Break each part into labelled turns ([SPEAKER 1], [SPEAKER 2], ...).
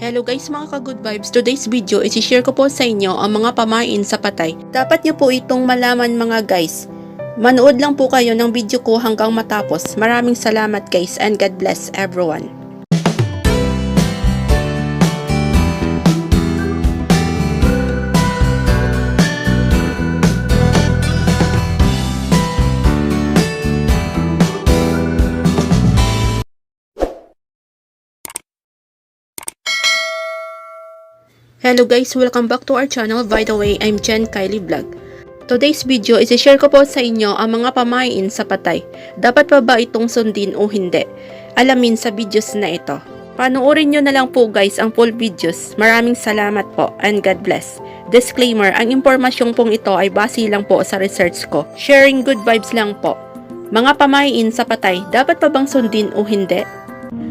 [SPEAKER 1] Hello guys mga ka-good vibes, today's video is share ko po sa inyo ang mga pamain sa patay. Dapat nyo po itong malaman mga guys. Manood lang po kayo ng video ko hanggang matapos. Maraming salamat guys and God bless everyone. Hello guys, welcome back to our channel. By the way, I'm Jen Kylie Vlog. Today's video is share ko po sa inyo ang mga pamain sa patay. Dapat pa ba itong sundin o hindi? Alamin sa videos na ito. Panoorin nyo na lang po guys ang full videos. Maraming salamat po and God bless. Disclaimer, ang impormasyong pong ito ay base lang po sa research ko. Sharing good vibes lang po. Mga pamain sa patay, dapat pa bang sundin o hindi?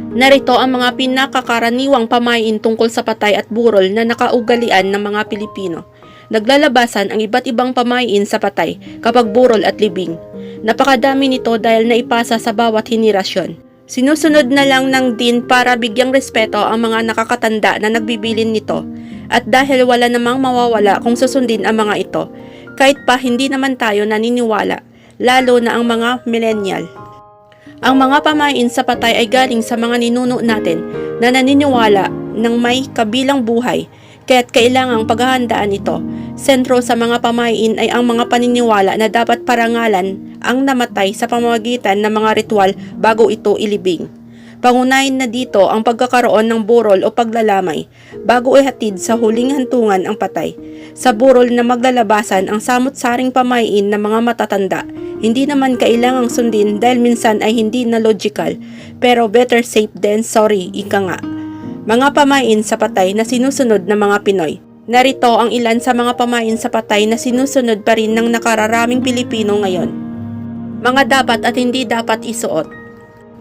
[SPEAKER 1] Narito ang mga pinakakaraniwang pamain tungkol sa patay at burol na nakaugalian ng mga Pilipino. Naglalabasan ang iba't ibang pamain sa patay kapag burol at libing. Napakadami nito dahil naipasa sa bawat henerasyon. Sinusunod na lang ng din para bigyang respeto ang mga nakakatanda na nagbibilin nito. At dahil wala namang mawawala kung susundin ang mga ito, kahit pa hindi naman tayo naniniwala, lalo na ang mga millennial. Ang mga pamain sa patay ay galing sa mga ninuno natin na naniniwala ng may kabilang buhay kaya't kailangang paghahandaan ito. Sentro sa mga pamain ay ang mga paniniwala na dapat parangalan ang namatay sa pamamagitan ng mga ritual bago ito ilibing. Pangunahin na dito ang pagkakaroon ng burol o paglalamay bago ihatid sa huling hantungan ang patay. Sa burol na maglalabasan ang samot-saring pamain ng mga matatanda, hindi naman kailangang sundin dahil minsan ay hindi na logical, pero better safe than sorry, ika nga. Mga pamain sa patay na sinusunod ng mga Pinoy. Narito ang ilan sa mga pamain sa patay na sinusunod pa rin ng nakararaming Pilipino ngayon. Mga dapat at hindi dapat isuot.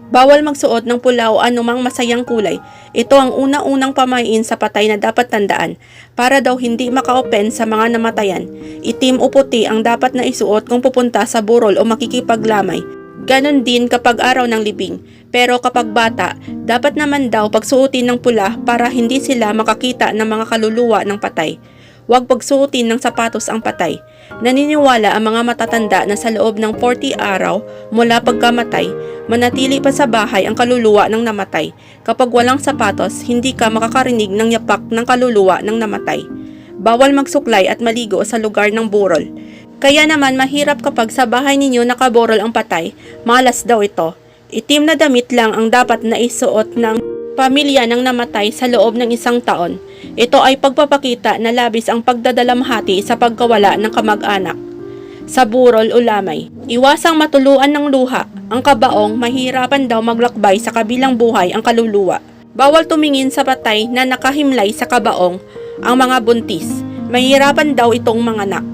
[SPEAKER 1] Bawal magsuot ng pula o anumang masayang kulay. Ito ang una-unang pamain sa patay na dapat tandaan para daw hindi maka-open sa mga namatayan. Itim o puti ang dapat na isuot kung pupunta sa burol o makikipaglamay. Ganon din kapag araw ng libing. Pero kapag bata, dapat naman daw pagsuotin ng pula para hindi sila makakita ng mga kaluluwa ng patay. Huwag pagsuotin ng sapatos ang patay. Naniniwala ang mga matatanda na sa loob ng 40 araw mula pagkamatay, manatili pa sa bahay ang kaluluwa ng namatay. Kapag walang sapatos, hindi ka makakarinig ng yapak ng kaluluwa ng namatay. Bawal magsuklay at maligo sa lugar ng burol. Kaya naman mahirap kapag sa bahay ninyo nakaborol ang patay, malas daw ito. Itim na damit lang ang dapat na isuot ng pamilya ng namatay sa loob ng isang taon. Ito ay pagpapakita na labis ang pagdadalamhati sa pagkawala ng kamag-anak. Sa burol o lamay, iwasang matuluan ng luha. Ang kabaong mahirapan daw maglakbay sa kabilang buhay ang kaluluwa. Bawal tumingin sa patay na nakahimlay sa kabaong ang mga buntis. Mahirapan daw itong manganak.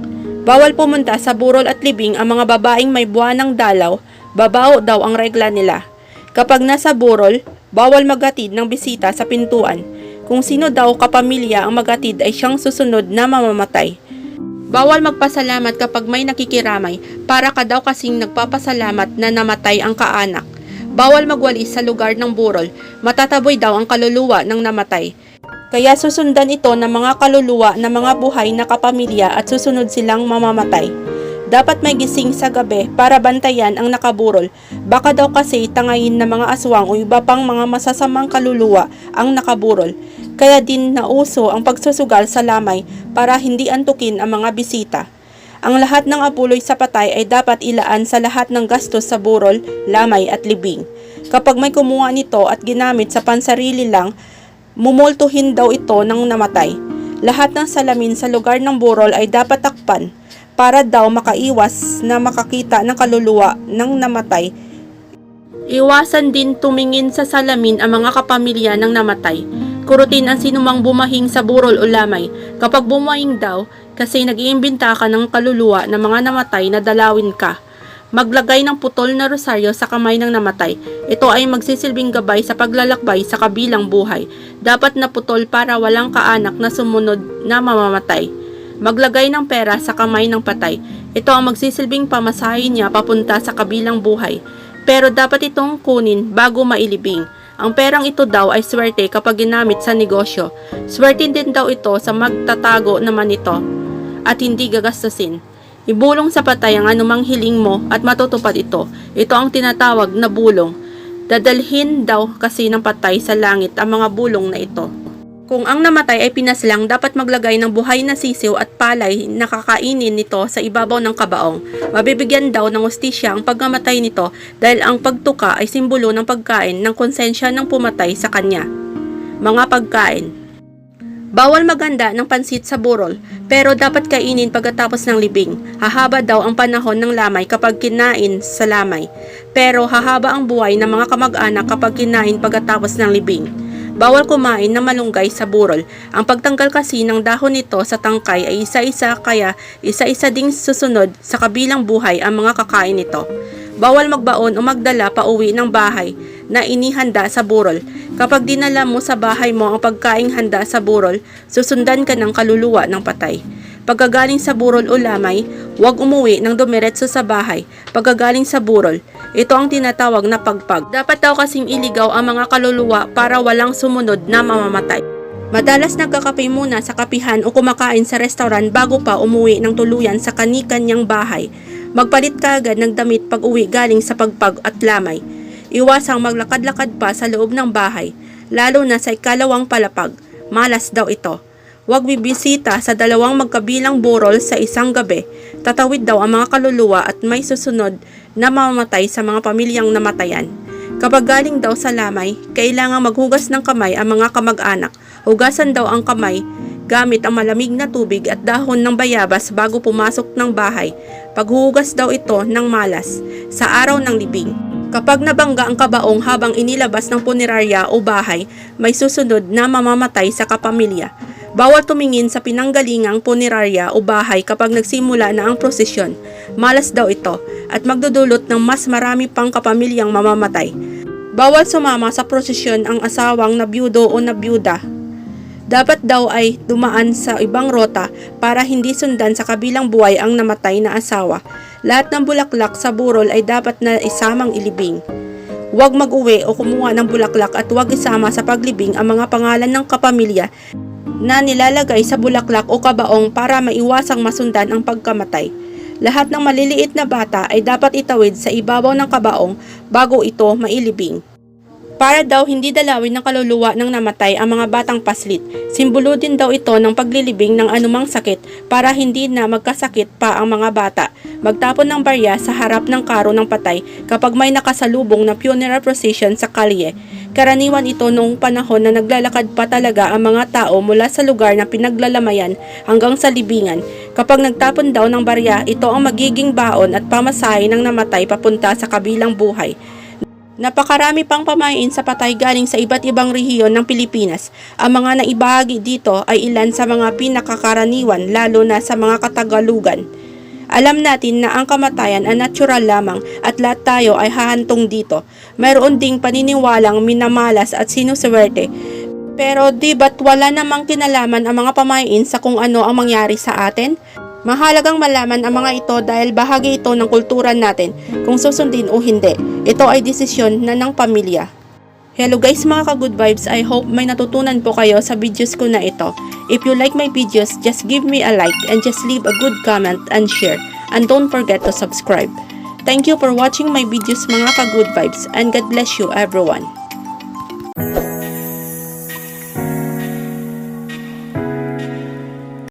[SPEAKER 1] Bawal pumunta sa burol at libing ang mga babaeng may buwanang dalaw, babaw daw ang regla nila. Kapag nasa burol, bawal maghatid ng bisita sa pintuan. Kung sino daw kapamilya ang maghatid ay siyang susunod na mamamatay. Bawal magpasalamat kapag may nakikiramay para ka daw kasing nagpapasalamat na namatay ang kaanak. Bawal magwalis sa lugar ng burol, matataboy daw ang kaluluwa ng namatay. Kaya susundan ito ng mga kaluluwa ng mga buhay na kapamilya at susunod silang mamamatay. Dapat may gising sa gabi para bantayan ang nakaburol. Baka daw kasi tangayin ng mga aswang o iba pang mga masasamang kaluluwa ang nakaburol. Kaya din nauso ang pagsusugal sa lamay para hindi antukin ang mga bisita. Ang lahat ng apuloy sa patay ay dapat ilaan sa lahat ng gastos sa burol, lamay at libing. Kapag may kumuha nito at ginamit sa pansarili lang, mumultuhin daw ito ng namatay. Lahat ng salamin sa lugar ng burol ay dapat takpan para daw makaiwas na makakita ng kaluluwa ng namatay. Iwasan din tumingin sa salamin ang mga kapamilya ng namatay. Kurutin ang sinumang bumahing sa burol o lamay. Kapag bumahing daw, kasi nag-iimbinta ka ng kaluluwa ng mga namatay na dalawin ka. Maglagay ng putol na rosaryo sa kamay ng namatay. Ito ay magsisilbing gabay sa paglalakbay sa kabilang buhay. Dapat na putol para walang kaanak na sumunod na mamamatay. Maglagay ng pera sa kamay ng patay. Ito ang magsisilbing pamasahin niya papunta sa kabilang buhay. Pero dapat itong kunin bago mailibing. Ang perang ito daw ay swerte kapag ginamit sa negosyo. Swerte din daw ito sa magtatago naman ito at hindi gagastusin. Ibulong sa patay ang anumang hiling mo at matutupad ito. Ito ang tinatawag na bulong. Dadalhin daw kasi ng patay sa langit ang mga bulong na ito. Kung ang namatay ay pinaslang, dapat maglagay ng buhay na sisiw at palay na kakainin nito sa ibabaw ng kabaong. Mabibigyan daw ng ustisya ang pagkamatay nito dahil ang pagtuka ay simbolo ng pagkain ng konsensya ng pumatay sa kanya. Mga pagkain Bawal maganda ng pansit sa burol, pero dapat kainin pagkatapos ng libing. Hahaba daw ang panahon ng lamay kapag kinain sa lamay, pero hahaba ang buhay ng mga kamag-anak kapag kinain pagkatapos ng libing. Bawal kumain na malunggay sa burol. Ang pagtanggal kasi ng dahon nito sa tangkay ay isa-isa kaya isa-isa ding susunod sa kabilang buhay ang mga kakain nito. Bawal magbaon o magdala pa uwi ng bahay na inihanda sa burol. Kapag dinala mo sa bahay mo ang pagkaing handa sa burol, susundan ka ng kaluluwa ng patay. Pagkagaling sa burol o lamay, huwag umuwi ng dumiretso sa bahay. Pagkagaling sa burol, ito ang tinatawag na pagpag. Dapat daw kasing iligaw ang mga kaluluwa para walang sumunod na mamamatay. Madalas nagkakape muna sa kapihan o kumakain sa restaurant bago pa umuwi ng tuluyan sa kani-kanyang bahay. Magpalit ka agad ng damit pag uwi galing sa pagpag at lamay. Iwasang maglakad-lakad pa sa loob ng bahay, lalo na sa ikalawang palapag. Malas daw ito. Huwag bibisita sa dalawang magkabilang burol sa isang gabi. Tatawid daw ang mga kaluluwa at may susunod na mamamatay sa mga pamilyang namatayan. Kapag galing daw sa lamay, kailangang maghugas ng kamay ang mga kamag-anak. Hugasan daw ang kamay gamit ang malamig na tubig at dahon ng bayabas bago pumasok ng bahay. Paghuhugas daw ito ng malas sa araw ng libing. Kapag nabangga ang kabaong habang inilabas ng punerarya o bahay, may susunod na mamamatay sa kapamilya. Bawal tumingin sa pinanggalingang punerarya o bahay kapag nagsimula na ang prosesyon. Malas daw ito at magdudulot ng mas marami pang kapamilyang mamamatay. Bawal sumama sa prosesyon ang asawang nabiyudo o nabiyuda. Dapat daw ay dumaan sa ibang rota para hindi sundan sa kabilang buhay ang namatay na asawa. Lahat ng bulaklak sa burol ay dapat na isamang ilibing. Huwag mag-uwi o kumuha ng bulaklak at huwag isama sa paglibing ang mga pangalan ng kapamilya na nilalagay sa bulaklak o kabaong para maiwasang masundan ang pagkamatay. Lahat ng maliliit na bata ay dapat itawid sa ibabaw ng kabaong bago ito mailibing. Para daw hindi dalawin ng kaluluwa ng namatay ang mga batang paslit. Simbolo din daw ito ng paglilibing ng anumang sakit para hindi na magkasakit pa ang mga bata. Magtapon ng barya sa harap ng karo ng patay kapag may nakasalubong na funeral procession sa kalye. Karaniwan ito noong panahon na naglalakad pa talaga ang mga tao mula sa lugar na pinaglalamayan hanggang sa libingan. Kapag nagtapon daw ng barya, ito ang magiging baon at pamasahe ng namatay papunta sa kabilang buhay. Napakarami pang pamain sa patay galing sa iba't ibang rehiyon ng Pilipinas. Ang mga naibahagi dito ay ilan sa mga pinakakaraniwan lalo na sa mga katagalugan. Alam natin na ang kamatayan ay natural lamang at lahat tayo ay hahantong dito. Mayroon ding paniniwalang minamalas at sinuswerte. Pero di ba't wala namang kinalaman ang mga pamain sa kung ano ang mangyari sa atin? Mahalagang malaman ang mga ito dahil bahagi ito ng kultura natin kung susundin o hindi. Ito ay desisyon na ng pamilya. Hello guys mga ka-good vibes, I hope may natutunan po kayo sa videos ko na ito. If you like my videos, just give me a like and just leave a good comment and share. And don't forget to subscribe. Thank you for watching my videos mga ka-good vibes and God bless you everyone.